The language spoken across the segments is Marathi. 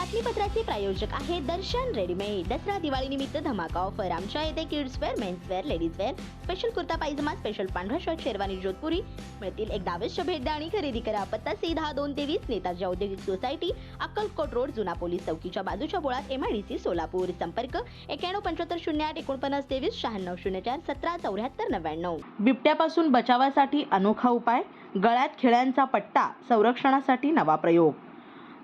बातमीपत्राचे प्रायोजक आहे दर्शन रेडीमेड दसरा दिवाळी निमित्त धमाका ऑफर आमच्या येथे kids wear men's wear ladies wear special kurta pyjama special पांढरा शर्ट शेरवानी जोधपुरी. मिळतील एक दावेश्य भेट द्या आणि खरेदी करा. पत्ता सी दहा दोन तेवीस नेताजी औद्योगिक सोसायटी अक्कलकोट रोड जुना पोलीस चौकीच्या बाजूच्या बोळात एमआयडीसी सोलापूर. संपर्क एक्याण्णव पंच्याहत्तर शून्य आठ एकोणपन्नास तेवीस शहाण्णव शून्य चार सतरा चौऱ्याहत्तर नव्याण्णव. बिबट्यापासून बचावासाठी अनोखा उपाय? गळ्यात खिळ्यांचा पट्टा संरक्षणासाठी नवा प्रयोग.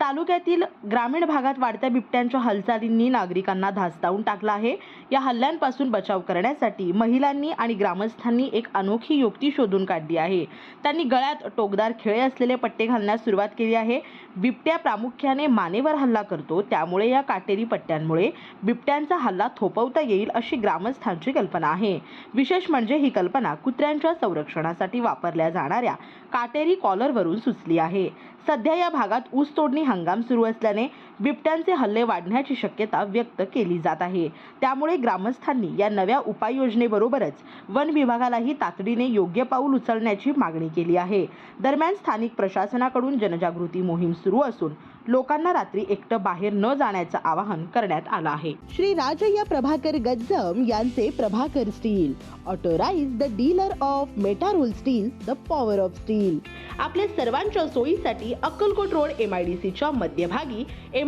तालुक्यातील ग्रामीण भागात वाढत्या बिबट्यांच्या हालचालींनी नागरिकांना धास्तावून टाकला आहे. या हल्ल्यांपासून बचाव करण्यासाठी महिलांनी आणि ग्रामस्थांनी एक अनोखी युक्ती शोधून काढली आहे. त्यांनी गळ्यात टोकदार खिळे असलेले पट्टे घालण्यास सुरुवात केली आहे. बिबट्या प्रामुख्याने मानेवर हल्ला करतो. त्यामुळे या काटेरी पट्ट्यांमुळे बिबट्यांचा हल्ला थोपवता येईल अशी ग्रामस्थांची कल्पना आहे. विशेष म्हणजे ही कल्पना कुत्र्यांच्या संरक्षणासाठी वापरल्या जाणाऱ्या काटेरी कॉलरवरून सुचली आहे. सध्या या भागात ऊस तोडणी हंगाम सुरू असल्याने बिबट्यांचे हल्ले वाढण्याची शक्यता व्यक्त केली जात आहे. त्यामुळे ग्रामस्थांनी या नव्या उपाययोजनेबरोबरच वन विभागालाही तातडीने योग्य पाऊल उचलण्याची मागणी केली आहे. दरम्यान स्थानिक प्रशासनाकडून जनजागृती मोहीम सुरू असून लोकांना रात्री एकटं बाहेर न जाण्याचं आवाहन करण्यात आलं आहे. श्री राजय्या प्रभाकर गज्जम यांचे Prabhakar steel authorised the dealer of Metarol steel the power of steel. आपल्या सर्वांच्या सोयीसाठी Akkalkot road M I D सीच्या मध्यभागी M